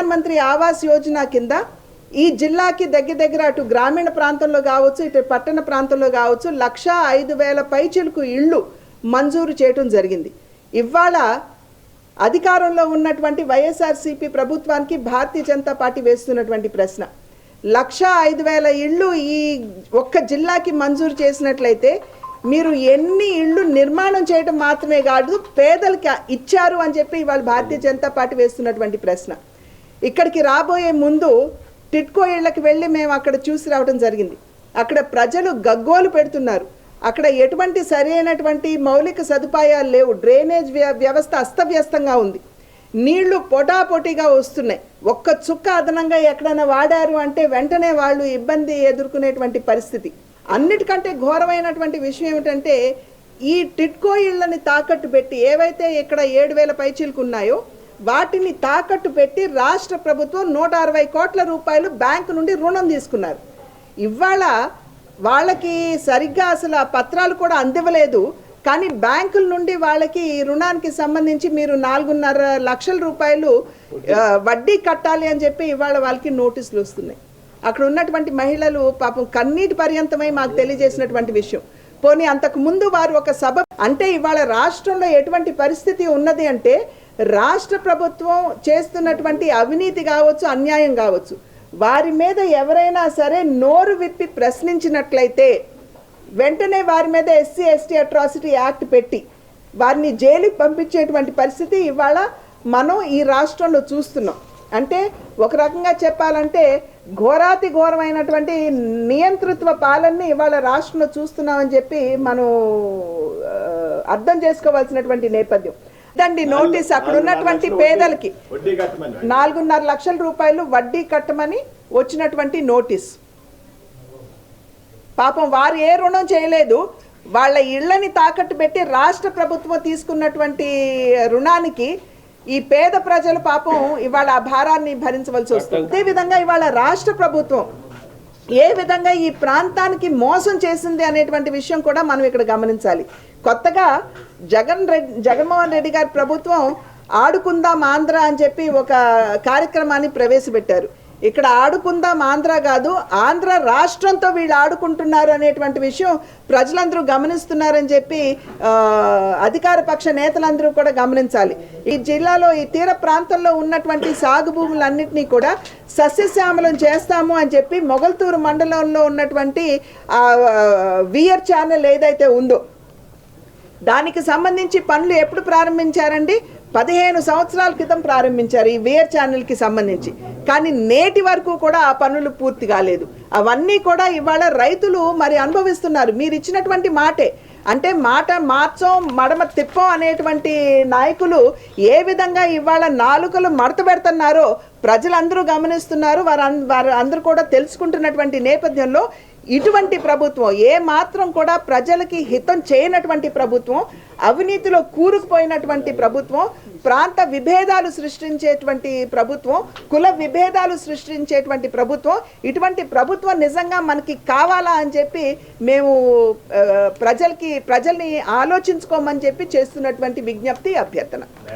ప్రధాన్ మంత్రి ఆవాస్ యోజన కింద ఈ జిల్లాకి దగ్గర దగ్గర అటు గ్రామీణ ప్రాంతంలో కావచ్చు ఇటు పట్టణ ప్రాంతంలో కావచ్చు లక్ష ఐదు వేల పైచిలకు ఇళ్ళు మంజూరు చేయటం జరిగింది. ఇవాళ అధికారంలో ఉన్నటువంటి వైఎస్ఆర్సీపీ ప్రభుత్వానికి భారతీయ జనతా పార్టీ వేస్తున్నటువంటి ప్రశ్న. లక్ష ఐదు వేల ఇళ్ళు ఈ ఒక్క జిల్లాకి మంజూరు చేసినట్లయితే మీరు ఎన్ని ఇళ్ళు నిర్మాణం చేయడం మాత్రమే కాదు పేదలకి ఇచ్చారు అని చెప్పి ఇవాళ భారతీయ జనతా పార్టీ వేస్తున్నటువంటి ప్రశ్న. ఇక్కడికి రాబోయే ముందు టిట్కో ఇళ్ళకి వెళ్ళి మేము అక్కడ చూసి రావడం జరిగింది. అక్కడ ప్రజలు గగ్గోలు పెడుతున్నారు. అక్కడ ఎటువంటి సరైనటువంటి మౌలిక సదుపాయాలు లేవు. డ్రైనేజ్ వ్య- వ్యవస్థ అస్తవ్యస్తంగా ఉంది. నీళ్ళు పొటాపొటిగా వస్తున్నాయి. ఒక్క చుక్క అదనంగా ఎక్కడైనా వాడారు అంటే వెంటనే వాళ్ళు ఇబ్బంది ఎదుర్కొనేటువంటి పరిస్థితి. అన్నిటికంటే ఘోరమైనటువంటి విషయం ఏమిటంటే ఈ టిట్కో ఇళ్ళని తాకట్టు పెట్టి ఏవైతే ఇక్కడ ఏడు వేల పైచీలకు ఉన్నాయో వాటిని తాకట్టు పెట్టి రాష్ట్ర ప్రభుత్వం నూట అరవై కోట్ల రూపాయలు బ్యాంకు నుండి రుణం తీసుకున్నారు. ఇవాళ వాళ్ళకి సరిగ్గా అసలు ఆ పత్రాలు కూడా అందివ్వలేదు. కానీ బ్యాంకుల నుండి వాళ్ళకి ఈ రుణానికి సంబంధించి మీరు నాలుగున్నర లక్షల రూపాయలు వడ్డీ కట్టాలి అని చెప్పి ఇవాళ వాళ్ళకి నోటీసులు వస్తున్నాయి. అక్కడ ఉన్నటువంటి మహిళలు పాపం కన్నీటి పర్యంతమై మాకు తెలియజేసినటువంటి విషయం. పోనీ అంతకు ముందు వారు ఒక సభ అంటే ఇవాళ రాష్ట్రంలో ఎటువంటి పరిస్థితి ఉన్నది అంటే రాష్ట్ర ప్రభుత్వం చేస్తున్నటువంటి అవినీతి కావచ్చు అన్యాయం కావచ్చు వారి మీద ఎవరైనా సరే నోరు విప్పి ప్రశ్నించినట్లయితే వెంటనే వారి మీద ఎస్సీ ఎస్టీ అట్రాసిటీ యాక్ట్ పెట్టి వారిని జైలుకి పంపించేటువంటి పరిస్థితి ఇవాళ మనం ఈ రాష్ట్రంలో చూస్తున్నాం. అంటే ఒక రకంగా చెప్పాలంటే ఘోరాతి ఘోరమైనటువంటి నియంతృత్వ పాలనని ఇవాళ రాష్ట్రంలో చూస్తున్నామని చెప్పి మనం అర్థం చేసుకోవాల్సినటువంటి నేపథ్యం. దండి నోటీస్ అక్కడ ఉన్నటువంటి పేదలకి. నాలుగున్నర లక్షల రూపాయలు వడ్డీ కట్టమని వచ్చినటువంటి నోటీస్. పాపం వారు ఏ రుణం చేయలేదు వాళ్ళ ఇళ్ళని తాకట్టు పెట్టి రాష్ట్ర ప్రభుత్వం తీసుకున్నటువంటి రుణానికి ఈ పేద ప్రజలు పాపం ఇవాళ ఆ భారాన్ని భరించవలసి వస్తుంది. అదే విధంగా ఇవాళ రాష్ట్ర ప్రభుత్వం ఏ విధంగా ఈ ప్రాంతానికి మోసం చేసింది అనేటువంటి విషయం కూడా మనం ఇక్కడ గమనించాలి. కొత్తగా జగన్ రెడ్డి జగన్మోహన్ రెడ్డి గారి ప్రభుత్వం ఆడుకుందాం ఆంధ్ర అని చెప్పి ఒక కార్యక్రమాన్ని ప్రవేశపెట్టారు. ఇక్కడ ఆడుకుందాం ఆంధ్ర కాదు ఆంధ్ర రాష్ట్రంతో వీళ్ళు ఆడుకుంటున్నారు అనేటువంటి విషయం ప్రజలందరూ గమనిస్తున్నారని చెప్పి అధికార పక్ష నేతలందరూ కూడా గమనించాలి. ఈ జిల్లాలో ఈ తీర ప్రాంతంలో ఉన్నటువంటి సాగు భూములన్నింటినీ కూడా సస్యశ్యామలం చేస్తాము అని చెప్పి మొగల్తూరు మండలంలో ఉన్నటువంటి వియర్ ఛానల్ ఏదైతే ఉందో దానికి సంబంధించి పనులు ఎప్పుడు ప్రారంభించారండి? పదిహేను సంవత్సరాల క్రితం ప్రారంభించారు ఈ వేర్ ఛానల్కి సంబంధించి. కానీ నేటి వరకు కూడా ఆ పనులు పూర్తి కాలేదు. అవన్నీ కూడా ఇవాళ రైతులు మరి అనుభవిస్తున్నారు. మీరు ఇచ్చినటువంటి మాటే. అంటే మాట మార్చం మడమ తిప్పం అనేటువంటి నాయకులు ఏ విధంగా ఇవాళ నాలుకలు మడత పెడుతున్నారో ప్రజలందరూ గమనిస్తున్నారు. వారు వారు అందరూ కూడా తెలుసుకుంటున్నటువంటి నేపథ్యంలో ఇటువంటి ప్రభుత్వం ఏ మాత్రం కూడా ప్రజలకి హితం చేయనటువంటి ప్రభుత్వం అవినీతిలో కూరుకుపోయినటువంటి ప్రభుత్వం ప్రాంత విభేదాలు సృష్టించేటువంటి ప్రభుత్వం కుల విభేదాలు సృష్టించేటువంటి ప్రభుత్వం ఇటువంటి ప్రభుత్వం నిజంగా మనకి కావాలా అని చెప్పి మేము ప్రజలకి ప్రజల్ని ఆలోచించుకోమని చెప్పి చేస్తున్నటువంటి విజ్ఞప్తి అభ్యర్థన.